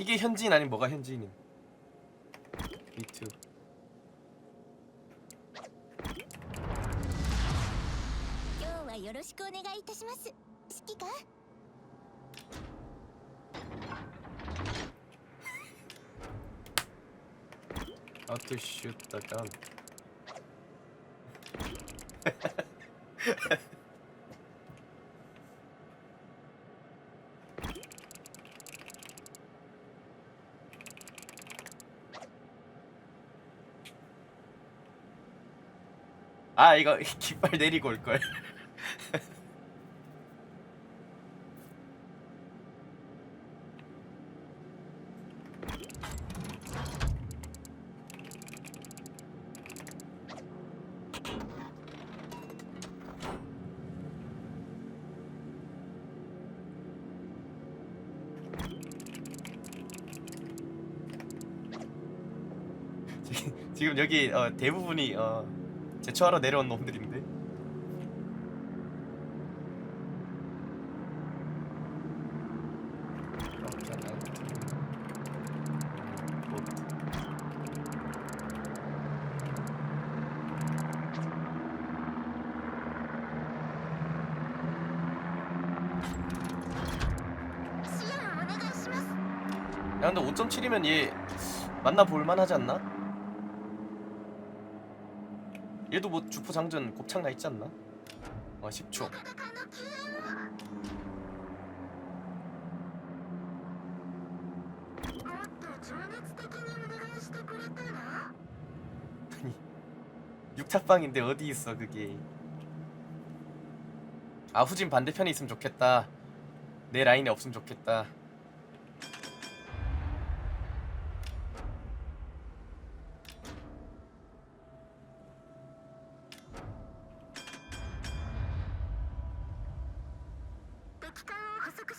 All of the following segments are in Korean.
이게 현지인 아니면 뭐가 현지인임? 비트. How to shoot the gun. 아 이거 깃발 내리고 올걸. 지금- 여기 어, 대부분이 어, 제초하러 내려온 놈들인데 야 근데 5.7이면 얘 만나볼 만 하지 않나? 얘도 뭐 주포 장전 곱창 나 있지 않나? 어 10초. 육탑방인데 어디 있어 그게? 아 후진 반대편에 있으면 좋겠다. 내 라인에 없으면 좋겠다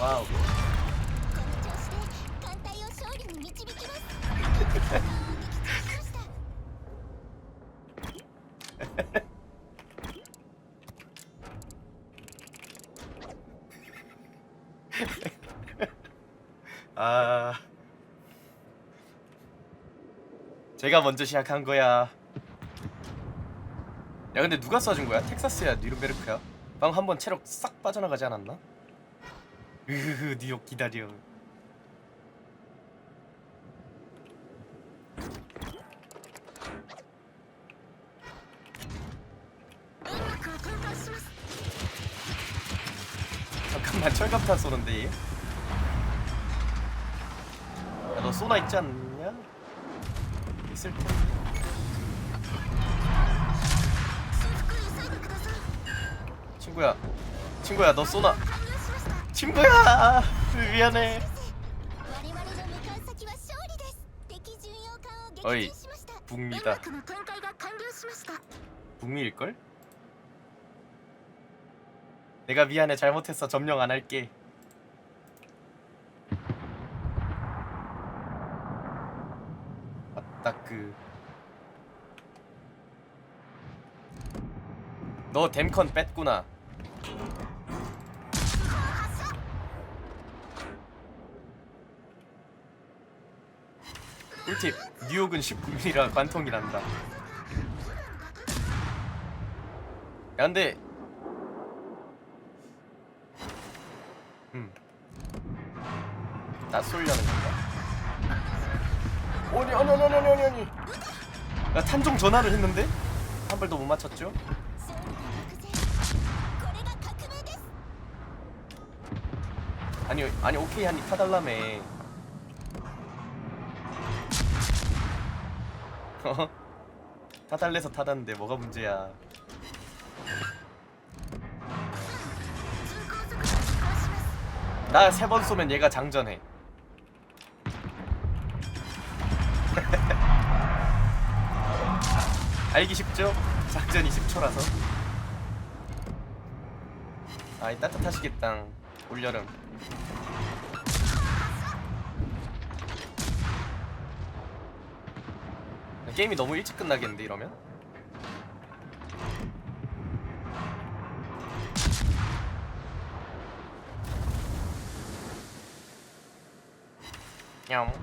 와우. この調子で艦隊を勝利に導きます撃墜しました 아. 제가 먼저 시작한 거야. 야 근데 누가 쏴준 거야? 텍사스야, 뉴른베르크야? 방금 한번 체력 싹 빠져나가지 않았나? 으흐흐 뉴욕 기다려. 잠깐만 철갑탄 쏘는데 얘. 야너 쏘나 있지 않냐? 있을 텐데. 친구야, 친구야 너 쏘나? 친구야. 미안해. 어이 북미다. 북미일걸? 내가 미안해. 잘못했어. 점령 안 할게. 아따그. 너 댐컨 뺐구나. 꿀팁. 뉴욕은 19mm라 관통이 난다. 야 근데 음. 낯설려는 건가? 오니 오니 오니 오니 오니 오니. 야 탄종 전화를 했는데? 한 발도 못 맞췄죠? 아니 아니 오케이 하니 타달라며. 어? 타달래서 타단데 뭐가 문제야? 나 세 번 쏘면 얘가 장전해. 알기 쉽죠? 작전이 10초라서. 아이 따뜻하시겠다 올여름. 게임이 너무 일찍 끝나겠는데 이러면? 냥.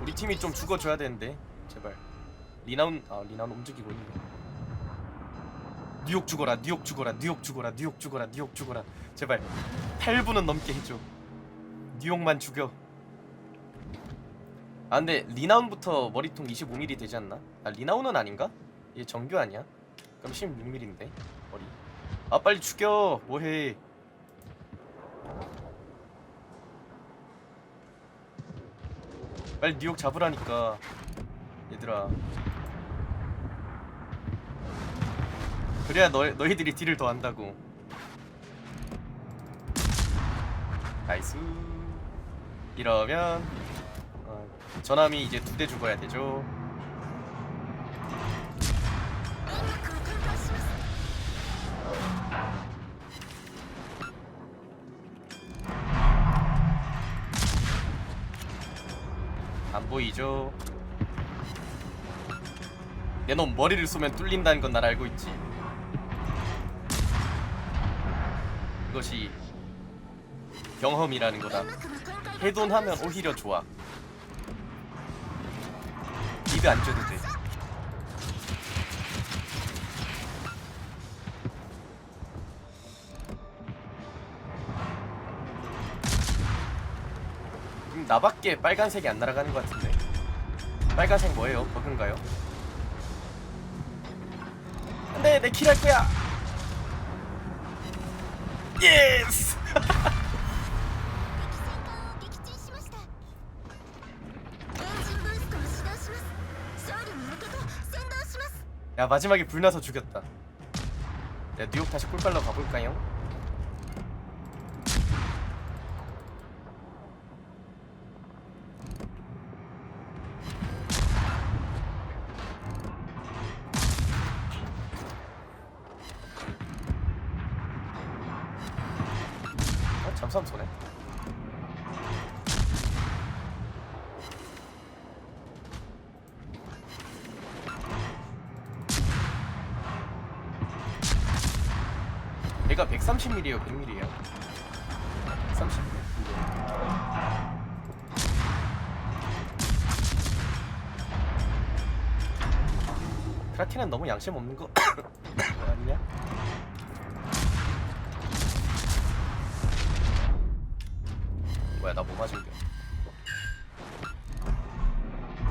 우리 팀이 좀 죽어줘야 되는데 제발. 리나운 아 리나운 움직이고 있네. 뉴욕 죽어라 뉴욕 죽어라 뉴욕 죽어라 뉴욕 죽어라 뉴욕 죽어라. 제발 8분은 넘게 해줘. 뉴욕만 죽여 아 근데 리나운부터 머리통 25mm 되지 않나? 아 리나운은 아닌가? 얘 정규 아니야? 그럼 16mm인데 머리 아 빨리 죽여 뭐해 빨리 뉴욕 잡으라니까 얘들아 그래야 너, 너희들이 딜을 더 한다고 나이스 이러면 어, 전함이 이제 두 대 죽어야 되죠. 안 보이죠? 내놈 머리를 쏘면 뚫린다는 건 날 알고 있지. 이것이 경험이라는 거다. 음. 해돈하면 오히려 좋아. 리드 안 줘도 돼 음, 나밖에 빨간색이 안 날아가는 것 같은데 빨간색 뭐예요? 버그인가요? 안돼 내 킬 할 거야 예스 야 마지막에 불나서 죽였다. 야 뉴욕 다시 꿀빨러 가볼까요? 어? 잠수함 쏘네. 얘가 130mm에요, 100mm에요. 130mm. 크라켄은 너무 양심 없는 거 아니냐? 뭐야 나 뭐 맞은 게?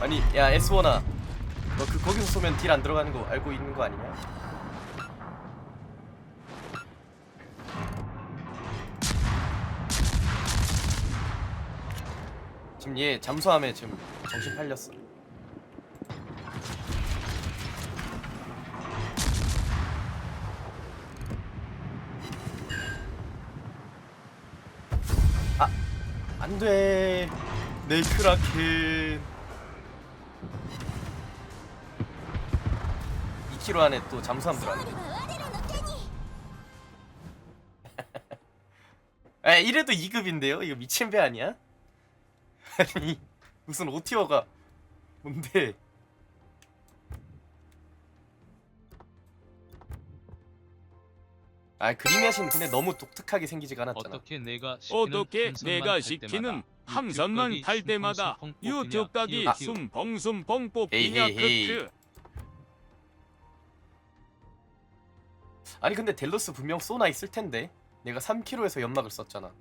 아니 야 S1아 너 그 거기서 쏘면 딜 안 들어가는 거 알고 있는 거 아니냐? 지금 얘 잠수함에 지금 정신 팔렸어. 아, 안 돼. 네이크라켄. 2km 안에 또 잠수함 들어왔네. 에, 이래도 2급인데요? 이거 미친 배 아니야? 아니, 무슨 오티어가 뭔데? 아, 그림야신 근데 너무 독특하게 생기지가 않았잖아. 어떻게 내가 시키는 어떻게 내가 탈 시키는 때마다 함선만 탈 때마다 에이, 뽑히냐 에이, 에이. 크크 아니 근데 델로스 분명 쏘나 있을 텐데. 내가 3km에서 연막을 썼잖아.